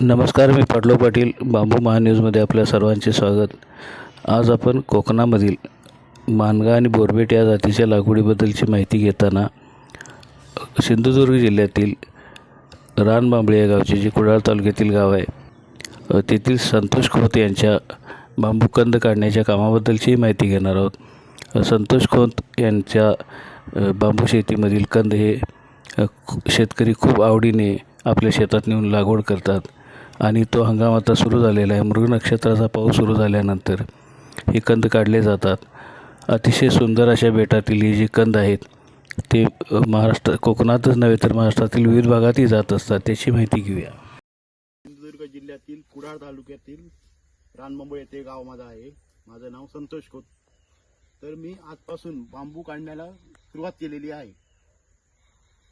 नमस्कार मी पाटलो पाटील बांबू महान्यूजमध्ये आपल्या सर्वांचे स्वागत. आज आपण कोकणामधील मानगा आणि बोरबेट या जातीच्या लागवडीबद्दलची माहिती घेताना सिंधुदुर्ग जिल्ह्यातील रानबांबळे या गावचे जे कुडाळ तालुक्यातील गाव आहे तेथील संतोष खोत यांच्या बांबू कंद काढण्याच्या कामाबद्दलचीही माहिती घेणार आहोत. संतोष खोत यांच्या बांबू शेतीमधील कंद हे शेतकरी खूप आवडीने आपल्या शेतात नेऊन लागवड करतात. आणि तो हंगाम आता सुरू झालेला आहे. मृग नक्षत्राचा पाऊस सुरू झाल्यानंतर हे कंद काढले जातात. अतिशय सुंदर अशा बेटातील हे जे कंद आहेत ते महाराष्ट्र कोकणातच नव्हे तर महाराष्ट्रातील विविध भागातही जात असतात. त्याची माहिती घेऊया. सिंधुदुर्ग जिल्ह्यातील कुडाळ तालुक्यातील रानबंबळ येथे गाव माझं आहे. माझं नाव संतोष खोत. तर मी आजपासून बांबू काढण्याला सुरुवात केलेली आहे.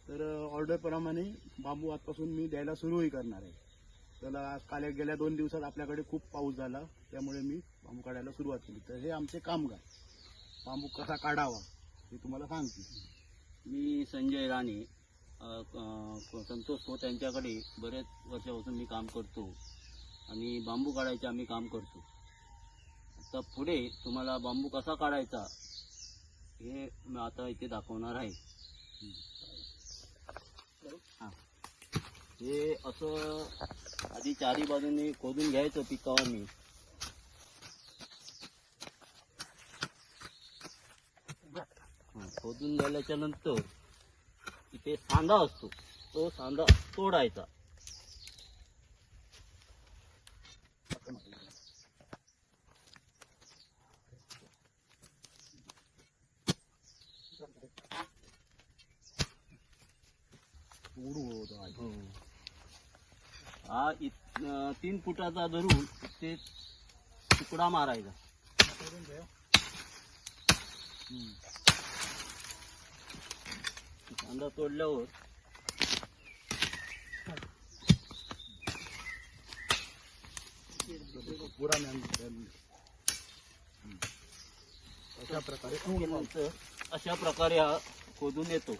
तर ऑर्डरप्रमाणे बांबू आजपासून मी द्यायला सुरूही करणार आहे. त्याला काल गेल्या दोन दिवसात आपल्याकडे खूप पाऊस झाला. त्यामुळे मी बांबू काढायला सुरुवात केली. तर हे आमचे कामगार. बांबू कसा काढावा हे तुम्हाला सांगतील मी संजय राणे. संतोष खोत यांच्याकडे बरेच वर्षापासून मी काम करतो. आणि बांबू काढायचे आम्ही काम करतो. आता पुढे तुम्हाला बांबू कसा काढायचा हे मी आता इथे दाखवणार आहे. हा. हे असं आधी चारी बाजूने खोदून घ्यायचं पिकावानी हा, खोदून झाल्याच्यानंतर इथे सांदा असतो. तो सांदा तोडायचा. हो. हा इत- तीन फुटाचा धरून ते तुकडा मारायचा. कांदा तोडल्यावर पुरा अशा प्रकारे अशा प्रकारे हा खोदून येतो.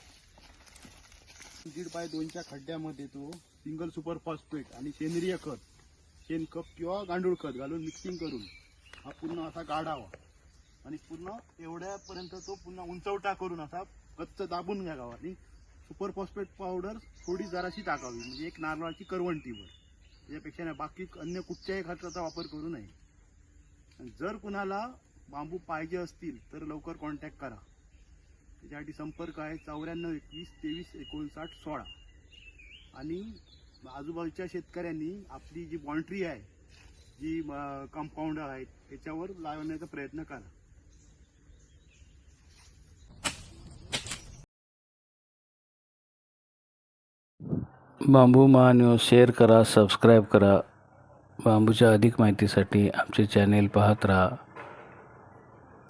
दीड बाय दोनच्या खड्ड्यामध्ये तो सिंगल सुपर फॉस्फेट आणि सेंद्रिय खत शेणखत किंवा गांडूळ खत घालून मिक्सिंग करून हा पूर्ण असा गाढावा. आणि पूर्ण एवढ्यापर्यंत तो पुन्हा उंचवटा करून असा कच्च दाबून घ्यावा आणि सुपर फॉस्फेट पावडर थोडी जराशी टाकावी म्हणजे एक नारळाची करवंटीवर. त्याच्यापेक्षा नाही बाकी अन्य कुठच्याही खताचा वापर करू नये. आणि जर कुणाला बांबू पाहिजे असतील तर लवकर कॉन्टॅक्ट करा. त्याच्यासाठी संपर्क आहे चौऱ्याण्णव एकवीस तेवीस एकोणसाठ सोळा. आणि आजूबाजूच्या शेतकऱ्यांनी आपली जी बाउंड्री आहे जी कंपाऊंड आहेत त्याच्यावर लावण्याचा प्रयत्न करा. बांबू महान्यूज शेअर करा सबस्क्राईब करा. बांबूच्या अधिक माहितीसाठी आमचे चॅनेल पाहत राहा.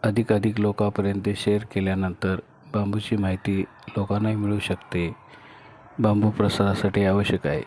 अधिक अधिक लोकांपर्यंत शेअर केल्यानंतर बांबूची माहिती लोकांनाही मिळू शकते. बांबू प्रसारासाठी आवश्यक आहे.